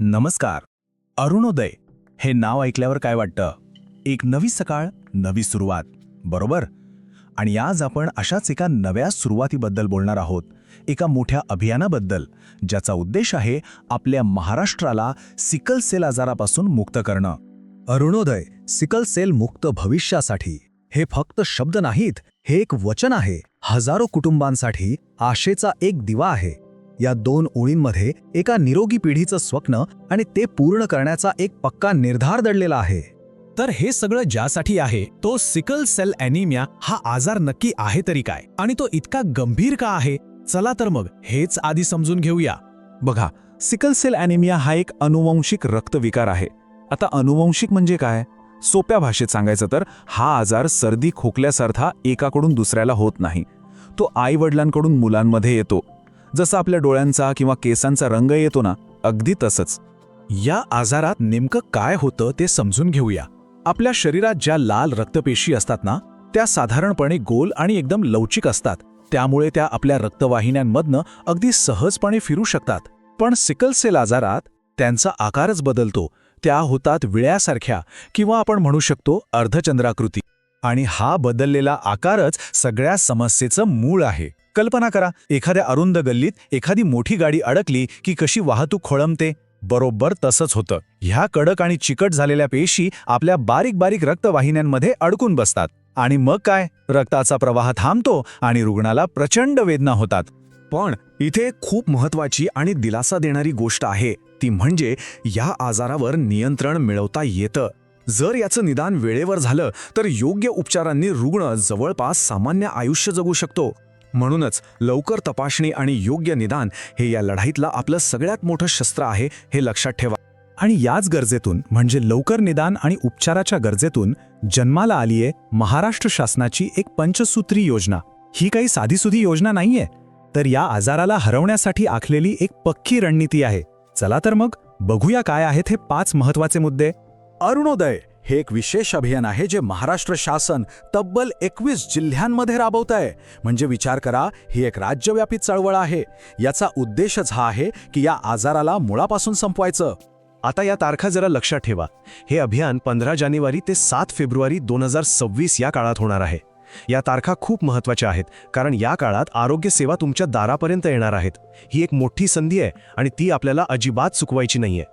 नमस्कार. अरुणोदय. हे नाव ऐकल्यावर काय वाटतं? एक नवी सकाळ नवी सुरुवात. बरोबर? आणि आज आपण अशाच एका नव्या सुरुवातीबद्दल बोलणार आहोत. एका मोठ्या अभियानाबद्दल ज्याचा उद्देश आहे आपल्या महाराष्ट्राला सिकल सेल आजारापासून मुक्त करणं. अरुणोदय सिकल सेल मुक्त भविष्यासाठी. हे फक्त शब्द नाहीत हे एक वचन आहे. हजारो कुटुंबांसाठी आशेचा एक दिवा आहे. या दोन ओळींमध्ये एका निरोगी पिढीचं स्वप्न आणि ते पूर्ण करण्याचा एक पक्का निर्धार दडलेला आहे. तर हे सगळं ज्यासाठी आहे तो सिकल सेल अॅनिमिया हा आजार नक्की आहे तरी काय? आणि तो इतका गंभीर का आहे? चला तर मग हेच आधी समजून घेऊया. बघा सिकल सेल ॲनिमिया हा एक अनुवंशिक रक्तविकार आहे. आता अनुवंशिक म्हणजे काय? सोप्या भाषेत सांगायचं तर हा आजार सर्दी खोकल्यासारखा एकाकडून दुसऱ्याला होत नाही. तो आई वडिलांकडून मुलांमध्ये येतो. जसं आपल्या डोळ्यांचा किंवा केसांचा रंग येतो ना अगदी तसंच. या आजारात नेमकं काय होतं ते समजून घेऊया. आपल्या शरीरात ज्या लाल रक्तपेशी असतात ना त्या साधारणपणे गोल आणि एकदम लवचिक असतात. त्यामुळे त्या आपल्या रक्तवाहिन्यांमधनं अगदी सहजपणे फिरू शकतात. पण सिकल सेल आजारात त्यांचा आकारच बदलतो. त्या होतात विळ्यासारख्या किंवा आपण म्हणू शकतो अर्धचंद्राकृती. आणि हा बदललेला आकारच सगळ्या समस्येचं मूळ आहे. कल्पना करा एखाद्या अरुंद गल्लीत एखादी मोठी गाडी अडकली की कशी वाहतूक खोळंबते. बरोबर तसंच होतं. ह्या कडक आणि चिकट झालेल्या पेशी आपल्या बारीक बारीक रक्तवाहिन्यांमध्ये अडकून बसतात. आणि मग काय? रक्ताचा प्रवाह थांबतो आणि रुग्णाला प्रचंड वेदना होतात. पण इथे खूप महत्वाची आणि दिलासा देणारी गोष्ट आहे. ती म्हणजे या आजारावर नियंत्रण मिळवता येतं. जर याचं निदान वेळेवर झालं तर योग्य उपचारांनी रुग्ण जवळपास सामान्य आयुष्य जगू शकतो. म्हणूनच लवकर तपासणी आणि योग्य निदान हे या लढाईतलं आपलं सगळ्यात मोठं शस्त्र आहे हे लक्षात ठेवा. आणि याच गरजेतून म्हणजे लवकर निदान आणि उपचाराच्या गरजेतून जन्माला आलीये महाराष्ट्र शासनाची एक पंचसूत्री योजना. ही काही साधीसुधी योजना नाहीये. तर या आजाराला हरवण्यासाठी आखलेली एक पक्की रणनीती आहे. चला तर मग बघूया काय आहेत हे पाच महत्त्वाचे मुद्दे. अरुणोदय हे एक विशेष अभियान आहे जे महाराष्ट्र शासन तब्बल एकवीस जिल्ह्यांमध्ये राबवत आहे म्हणजे विचार करा ही एक राज्यव्यापी चळवळ आहे. याचा उद्देशच हा आहे की या आजाराला मुळापासून संपवायचं. आता या तारखा जरा लक्षात ठेवा. हे अभियान पंधरा जानेवारी ते सात फेब्रुवारी दोन हजार सव्वीस या काळात होणार आहे. या तारखा खूप महत्त्वाच्या आहेत कारण या काळात आरोग्य सेवा तुमच्या दारापर्यंत येणार आहेत. ही एक मोठी संधी आहे आणि ती आपल्याला अजिबात चुकवायची नाहीये.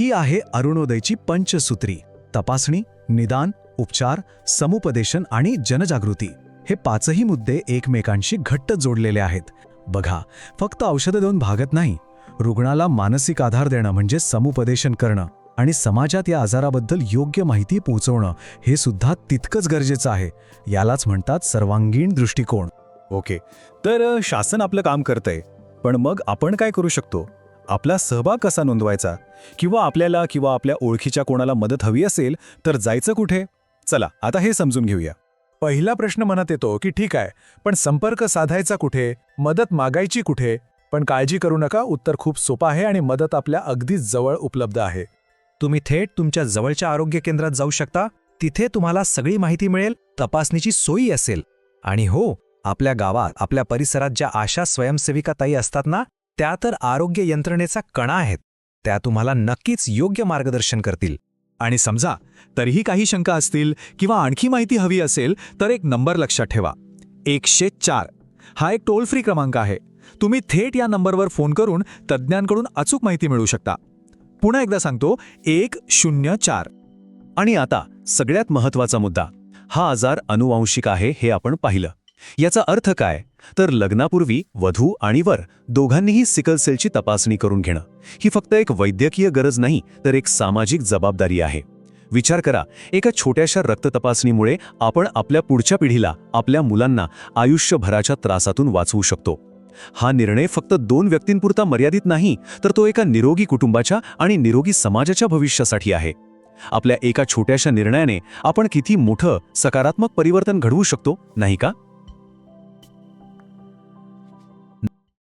ही आहे अरुणोदयची पंचसूत्री. तपासणी निदान उपचार समुपदेशन आणि जनजागृती हे पाचही मुद्दे एकमेकांशी घट्ट जोडलेले आहेत. बघा फक्त औषधं देऊन भागत नाही. रुग्णाला मानसिक आधार देणं म्हणजे समुपदेशन करणं आणि समाजात या आजाराबद्दल योग्य माहिती पोहोचवणं हे सुद्धा तितकंच गरजेचं आहे. यालाच म्हणतात सर्वांगीण दृष्टिकोन. ओके. तर शासन आपलं काम करतंय पण मग आपण काय करू शकतो? आपला सहभाग कसा नोंदवायचा? किंवा आपल्याला किंवा आपल्या ओळखीच्या कोणाला मदत हवी असेल तर जायचं कुठे? चला आता हे समजून घेऊया. पहिला प्रश्न मनात येतो की ठीक आहे पण संपर्क साधायचा कुठे? मदत मागायची कुठे? पण काळजी करू नका उत्तर खूप सोपं आहे आणि मदत आपल्या अगदी जवळ उपलब्ध आहे. तुम्ही थेट तुमच्या जवळच्या आरोग्य केंद्रात जाऊ शकता. तिथे तुम्हाला सगळी माहिती मिळेल तपासणीची सोयी असेल. आणि हो आपल्या गावात आपल्या परिसरात ज्या आशा स्वयंसेविका ताई असतात ना त्या तर आरोग्य यंत्रणेचा कणा आहेत. त्या तुम्हाला नक्कीच योग्य मार्गदर्शन करतील. आणि समजा तरीही काही शंका असतील किंवा आणखी माहिती हवी असेल तर एक नंबर लक्षात ठेवा. एकशे चार. हा एक टोल फ्री क्रमांक आहे. तुम्ही थेट या नंबरवर फोन करून तज्ज्ञांकडून अचूक माहिती मिळू शकता. पुन्हा एकदा सांगतो एक शून्य चार. आणि आता सगळ्यात महत्त्वाचा मुद्दा. हा आजार अनुवांशिक आहे हे आपण पाहिलं. याचा अर्थ काय? तर लग्नापूर्वी वधू आणि वर दोघांनीही सिकल सेलची तपासणी करून घेणं. ही फक्त एक वैद्यकीय गरज नाही तर एक सामाजिक जबाबदारी आहे. विचार करा एका छोट्याशा रक्त तपासणीमुळे आपण आपल्या पुढच्या पिढीला आपल्या मुलांना आयुष्यभराच्या त्रासातून वाचवू शकतो. हा निर्णय फक्त दोन व्यक्तींपुरता मर्यादित नाही तर तो एका निरोगी कुटुंबाच्या आणि निरोगी समाजाच्या भविष्यासाठी आहे. आपल्या एका छोट्याशा निर्णयाने आपण किती मोठं सकारात्मक परिवर्तन घडवू शकतो नाही का?